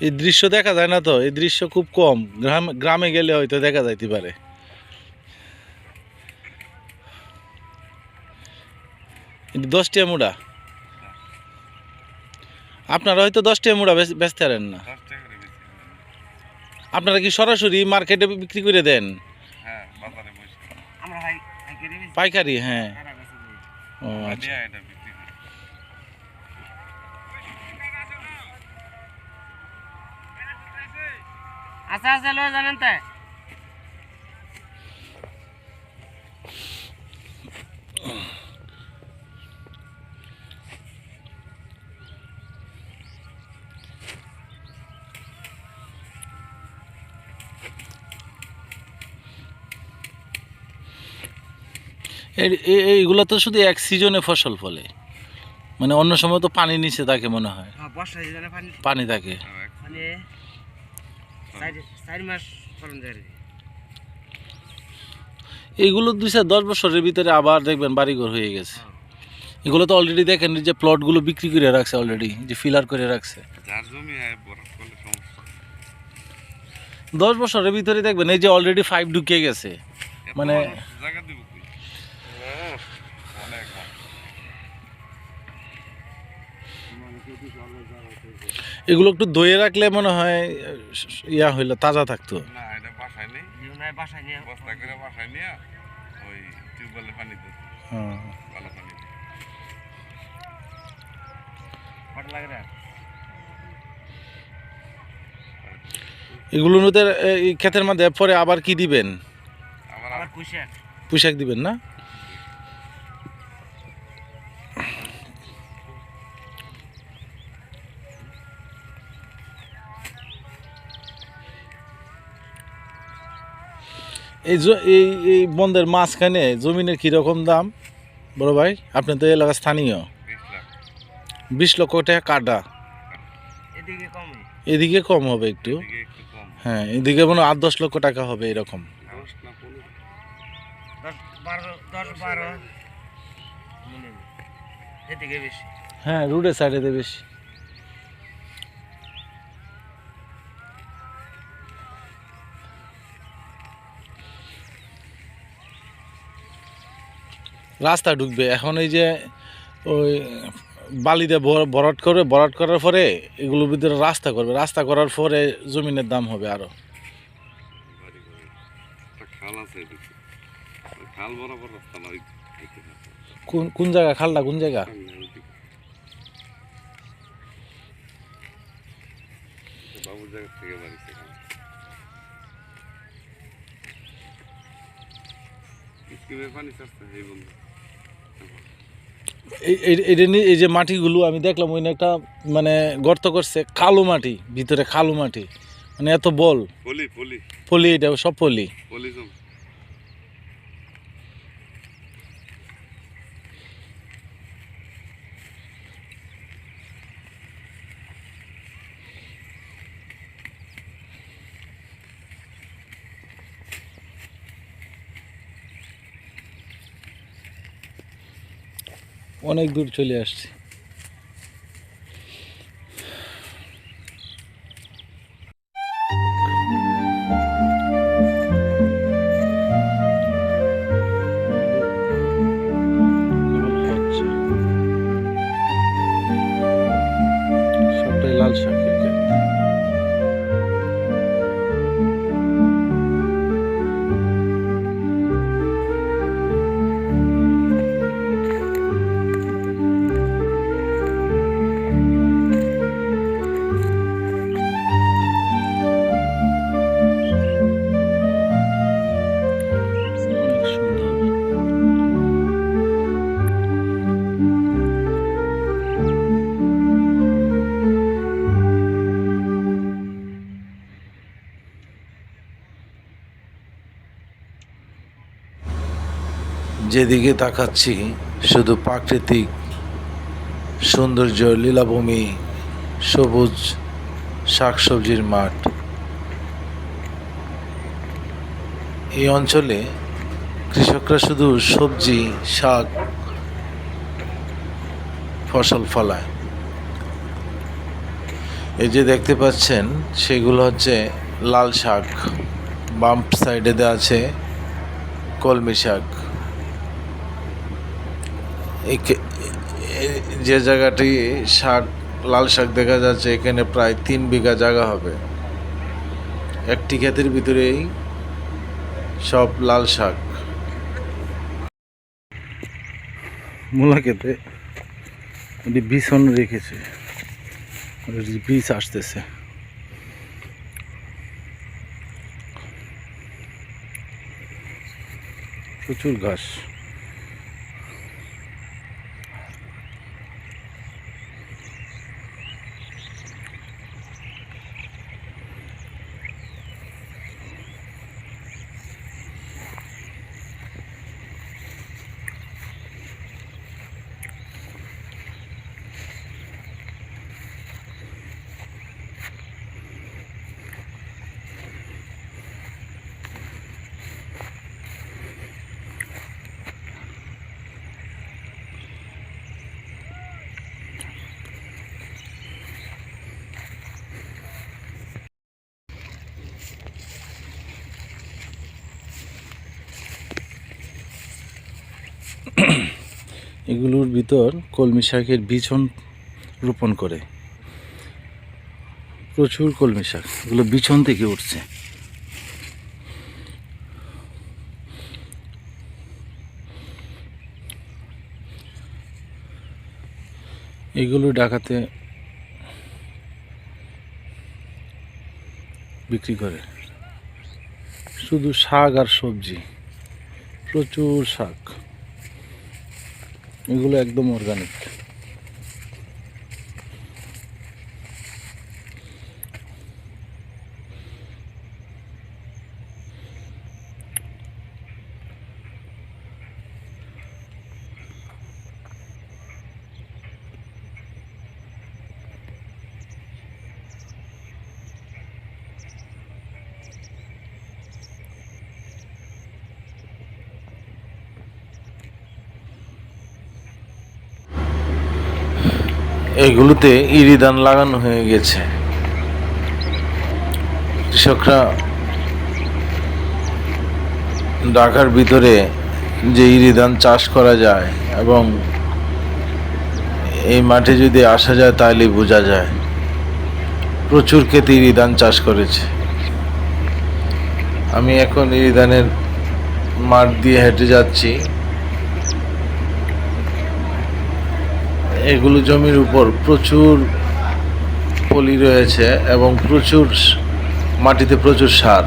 এই দৃশ্য দেখা যায় না তো? এই দৃশ্য খুব কম। গ্রাম গ্রামে গেলে হয়তো দেখা যাইতে পারে। এটি দশটিয়া মুড়া। আপনারা হয়তো দশটিয়া মুড়া বেচ- বেচতে পারেন না। আপনারা কি সরাসরি মার্কেটে বিক্রি করে দেন? হ্যাঁ পাইকারি হ্যাঁ। ও আচ্ছা। আচ্ছা আচ্ছা লয়ে জানেন তাই এই- এই- এইগুলো তো শুধু এক সিজনে ফসল ফলে। মানে অন্য সময় তো পানি নিচে থাকে মনে হয়। হ্যাঁ বর্ষা সিজনে পানি পানি থাকে। চার চার মাস ফলন যায় এইগুলো দুই চার দশ বছরের ভিতরে আবার দেখবেন বাড়িঘর হয়ে গেছে। হ্যাঁ। এগুলো তো অলরেডি দেখেন যে প্লটগুলো বিক্রি করে রাখছে অলরেডি যে ফিলার করে রাখছে। দশ বছরের ভিতরে দেখবেন এই যে অলরেডি ফাইভ ঢুকে গেছে। মানে- এগুলো একটু দইয়ে রাখলে মনে হয় ইয়া হইল তাজা থাকতো। না এটা বাসায় নেই। বাসায় নিয়ে বস্তা করে বাসায় নিয়ে ওই টিউবওয়েলের পানি হ্যাঁ। ভালো পানি দিতে ফটো লাগে না? এগুলো নদের এই ক্ষেতের মধ্যে পরে আবার কি দিবেন? আবার পোশাক দিবেন না? এই এই এই বন্ধের মাঝখানে জমিনের কীরকম দাম? বড় ভাই আপনি তো এলাকা স্থানীয়। বিশ লক্ষ টাকা কাটা। এদিকে কম। হবে একটু। হ্যাঁ এদিকে মনে আট দশ লক্ষ টাকা হবে এরকম। হ্যাঁ রোডের সাইডে বেশি। রাস্তা ঢুকবে। এখন এই যে ওই বালিতে ভর- ভরাট করে, ভরাট করার পরে এগুলোর ভিতরে রাস্তা করবে। রাস্তা করার পরে জমিনের দাম হবে আরও। বাড়ি করে একটা খাল আছে এদিকে ওই খাল বরাবর রাস্তা না ওই দিকে না। কোন কোন জায়গা? খালটা কোন জায়গা? থেকে পানি এই যে মাটিগুলো আমি দেখলাম ওই একটা মানে গর্ত করছে কালো মাটি ভিতরে কালো মাটি। মানে এত বল। পলি পলি। পলি এটা সব পলি। অনেক দূর চলে আসছে। যেদিকে তাকাচ্ছি, শুধু প্রাকৃতিক সৌন্দর্য, লীলাভূমি, সবুজ শাকসবজির মাঠ। এই অঞ্চলে কৃষকরা শুধু সবজি, শাক, ফসল ফলায়। এই যে দেখতে পাচ্ছেন, সেগুলো হচ্ছে লাল শাক। বাম সাইডে দেওয়া আছে কলমি শাক। যে জায়গাটি শাক, লাল শাক দেখা যাচ্ছে, এখানে প্রায় তিন বিঘা জায়গা হবে। একটি ক্ষেতের ভিতরেই সব লাল শাক। মূলা খেতে বিছন রেখেছে। বীজ আসতেছে। প্রচুর ঘাস। এগুলোর ভিতর কলমি শাকের বিছন রোপণ করে। প্রচুর কলমি শাক, এগুলো বিছন থেকে উঠছে। এগুলো ডাকাতে বিক্রি করে। শুধু শাক আর সবজি, প্রচুর শাক। এগুলো একদম অর্গানিক এগুলোতে ইরিদান লাগানো হয়ে গেছে। কৃষকরা ঢাকার ভিতরে যে ইরিদান চাষ করা যায় এবং এই মাঠে যদি আসা যায় তাহলে বোঝা যায়। প্রচুর ক্ষেতে ইরিদান চাষ করেছে। আমি এখন ইরিদানের মাঠ দিয়ে হেঁটে যাচ্ছি। এগুলো জমির উপর প্রচুর পলি রয়েছে এবং প্রচুর মাটিতে প্রচুর সার।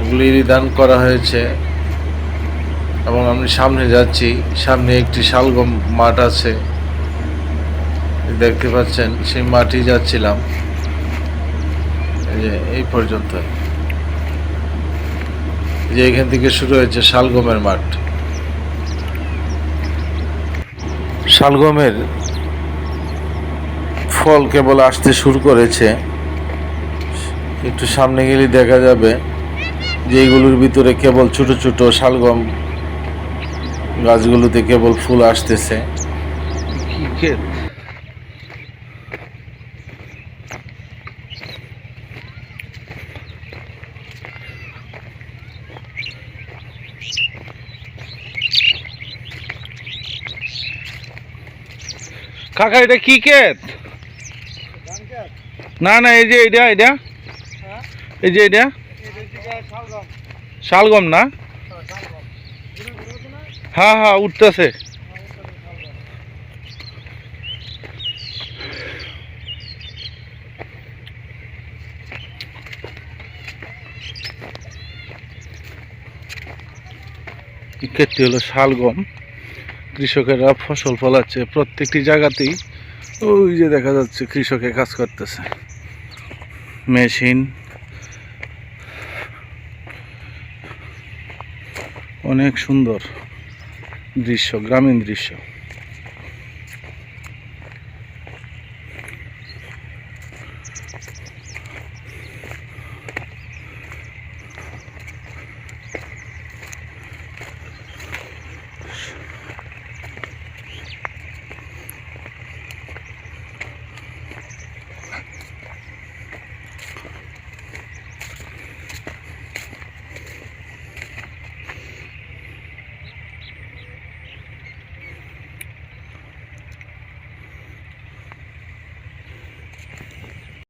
এগুলো ইরিদান করা হয়েছে এবং আমি সামনে যাচ্ছি। সামনে একটি শালগম মাঠ আছে। দেখতে পাচ্ছেন, সেই মাটি যাচ্ছিলাম। যে, এই পর্যন্ত। যে এখান থেকে শুরু হয়েছে শালগমের মাঠ। শালগমের ফল কেবল আসতে শুরু করেছে। একটু সামনে গেলে দেখা যাবে যে এইগুলোর ভিতরে কেবল ছোট ছোট শালগম গাছগুলোতে কেবল ফুল আসতেছে। কাকা, এটা কি ক্ষেত? না না, এই যে এটা এটা এই যে এটা শালগম না? হ্যাঁ হ্যাঁ উঠতেছে। এই হলো? শালগম। কৃষকেরা ফসল ফলাচ্ছে প্রত্যেকটি জায়গাতেই। ওই যে দেখা যাচ্ছে কৃষকে কাজ করতেছে। মেশিন। অনেক সুন্দর দৃশ্য, গ্রামীণ দৃশ্য।